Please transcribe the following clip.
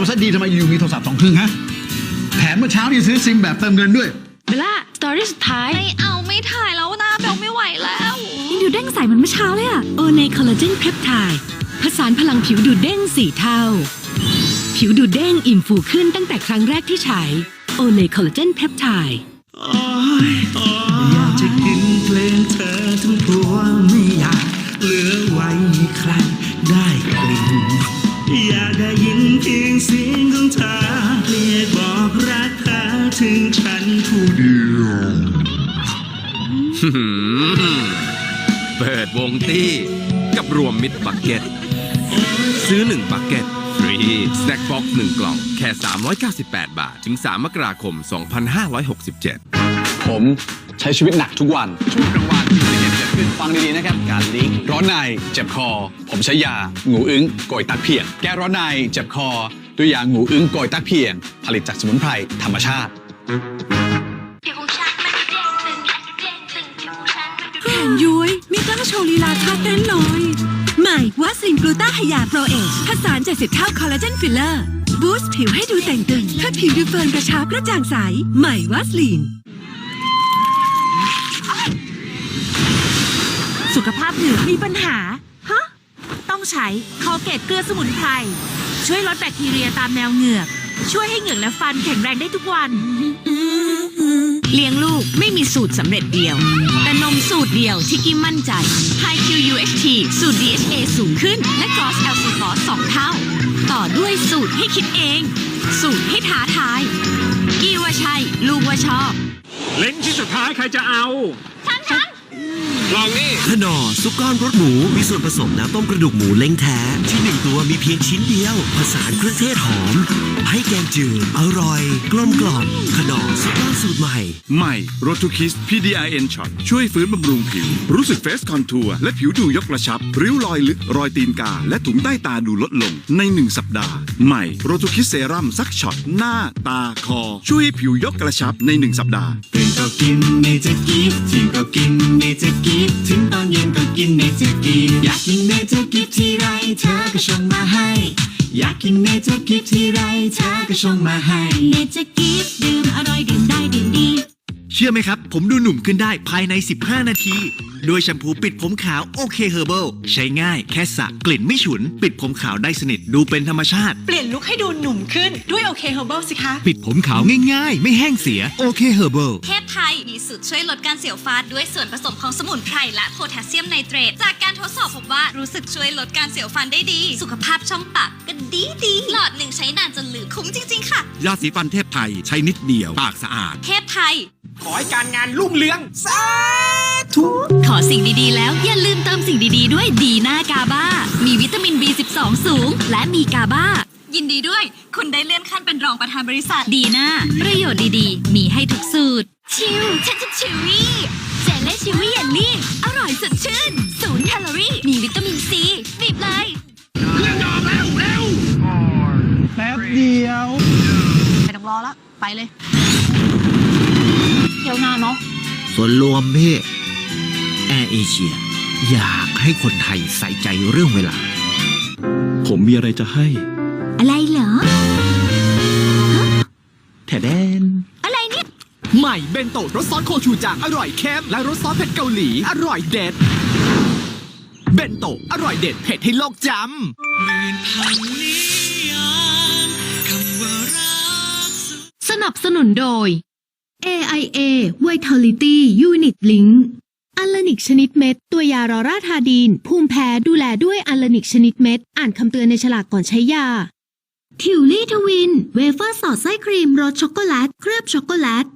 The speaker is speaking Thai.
มาซะดีทำไมอยู่มีโทรศัพท์สองเครื่องฮะแถมเมื่อเช้านี่ซื้อซิมแบบเติมเงินด้วย เบลล่าสตอรี่สุดท้ายไม่เอาไม่ถ่ายแล้วนะเบลไม่ไหวแล้ว ยังดูเด้งใสเหมือนเมื่อเช้าเลยอะโอเนคอลลาเจนเพปไทด์ผสานพลังผิวดูดเด้งสี่เท่า ผิวดูดเด้งอิ่มฟูขึ้นตั้งแต่ครั้งแรกที่ใช้โอเนคอลลาเจนเพปไทด์อยากจะกินเพลงเธอทั้ ถึงฉันผู้เดียวเปิดวงตี้กับรวมมิตรบักเก็ต ซื้อ1บักเก็ตฟรีสแน็คบ็อกซ์1กล่อง แค่ 398 บาท ถึง 3 มกราคม 2567 ผมใช้ชีวิตหนักทุกวันช่วงกลางวันมีสิ่งเกิดขึ้นฟังดีๆนะครับ การลิงก์ร้อนในเจ็บคอ ผมใช้ยางูอึ้งโกยตักเพียง แก้ร้อนในเจ็บคอ ด้วยยางูอึ้งโกยตักเพียง ผลิตจากสมุนไพรธรรมชาติ ผิวของฉันมันดูเด้งตึงและดูเด้งตึงผิวของฉันมันดูแขนย้วยไม่กล้าโชว์ลีลาท่าเต้นหน่อย ใหม่วัสลินกลูต้าไฮยาโปรเอชผสาน70เท่าคอลลาเจนฟิลเลอร์บูสต์ผิวให้ดูแต่งตึงถ้าผิวดูเฟิร์นกระชับกระจ่างใส ใหม่วัสลินสุขภาพเหงือกมีปัญหา ฮะ ต้องใช้คอเกตเกลือสมุนไพร ช่วยลดแบคทีเรียตามแนวเหงือก ช่วยให้เหงือกและฟันแข็งแรงได้ทุกวัน เลี้ยงลูกไม่มีสูตรสำเร็จเดียว แต่นมสูตรเดียวที่กิมมั่นใจ High QUHT สูตร DHA สูงขึ้น และ Gross LC f o s 2เท่า ต่อด้วยสูตรให้คิดเอง สูตรให้ท้าทาย กี่ว่าใช่ ลูกว่าชอบ เล้งที่สุดท้ายใครจะเอา ลองนี่ขนอซุปก้อนรสหมูมีส่วนผสมน้ำต้มกระดูกหมูเล้งแท้ ที่หนึ่งตัวมีเพียงชิ้นเดียว ผสานเครื่องเทศหอม ให้แกงจืดอร่อย กลมกล่อมขนอซุปก้อนสูตรใหม่ ใหม่โรทูคิส PDIN Shot ช่วยฟื้นบำรุงผิว รู้สึกเฟสคอนทัวร์และผิวดูยกกระชับ ริ้วรอยลึกรอยตีนกา และถุงใต้ตาดูลดลงในหนึ่งสัปดาห์ ใหม่โรทูคิสเซรั่มซักช็อตหน้าตาคอ ช่วยให้ผิวยกกระชับในหนึ่งสัปดาห์ตื่น ก็กินเนเจอร์กิฟต์ทิ้งก็กินเนเจอร์กิฟต์ถึงตอนเย็นก็กินเนเจอร์กิฟต์อยากกินเนเจอร์กิฟต์ทีไรเธอก็ชงมาให้ อยากกินเนเจอร์กิฟต์ทีไรเธอก็ชงมาให้เนเจอร์กิฟดื่มอร่อยดื่มได้ดื่มดี เชื่อไหมครับ ผมดูหนุ่มขึ้นได้ภายใน 15 นาที ด้วยแชมพูปิดผมขาวโอเคเฮอร์เบิลใช้ง่ายแค่สระกลิ่นไม่ฉุน ปิดผมขาวได้สนิทดูเป็นธรรมชาติ เปลี่ยนลุคให้ดูหนุ่มขึ้นด้วยโอเคเฮอร์เบิลสิคะ ปิดผมขาวง่ายๆ ไม่แห้งเสียโอเคเฮอร์เบิลเท พไทยมีสูตรช่วยลดการเสียวฟันด้วยส่วนผสมของสมุนไพรและโพแทสเซียมไนเตรต จากการทดสอบพบว่ารู้สึกช่วยลดการเสียวฟันได้ดี สุขภาพช่องปากก็ดีดีหลอดหนึ่งใช้นานจนลืมคุ้มจริง ๆ ค่ะ ยาสีฟันเทพไทยใช้นิดเดียวปากสะอาด เทพไทย ขอให้การงานรุ่งเรืองสาธุขอสิ่งดีๆ แล้วอย่าลืมเติมสิ่งดีๆ ด้วยดีน่ากาบ้า มีวิตามิน B12 สูง และมีกาบ้า ยินดีด้วย คุณได้เลื่อนขั้นเป็นรองประธานบริษัท ดีน่าประโยชน์ดีๆ มีให้ทุกสูตร ชิวฉันจะชิวี่เจลเล่ชิวี่เยลลี่ อร่อยสดชื่น ศูนย์แคลอรี่ มีวิตามินซีบีบเลยแป๊บเดียวไม่ต้องรอแล้วไปเลยเที่ยวหน้าเนาะส่วนรวมพี่แอร์เอเชีย อยากให้คนไทยใส่ใจเรื่องเวลา ผมมีอะไรจะให้ อะไรเหรอ แถแดน อะไรเนี่ย ใหม่เบนโตรสซอสโคชูจังอร่อยเข้มและรสซอสเผ็ดเกาหลี อร่อยเด็ด เบนโตอร่อยเด็ดเผ็ดให้โลกจำสนับสนุนโดย AIA Vitality Unit Link อัลลานิกชนิดเม็ด ตัวยารอราทาดีน ภูมิแพ้ดูแลด้วยอัลลานิกชนิดเม็ด อ่านคำเตือนในฉลากก่อนใช้ยา ทิวลี่ทวิน เวเฟอร์สอดไส้ครีมรสช็อกโกแลต เคลือบช็อกโกแลต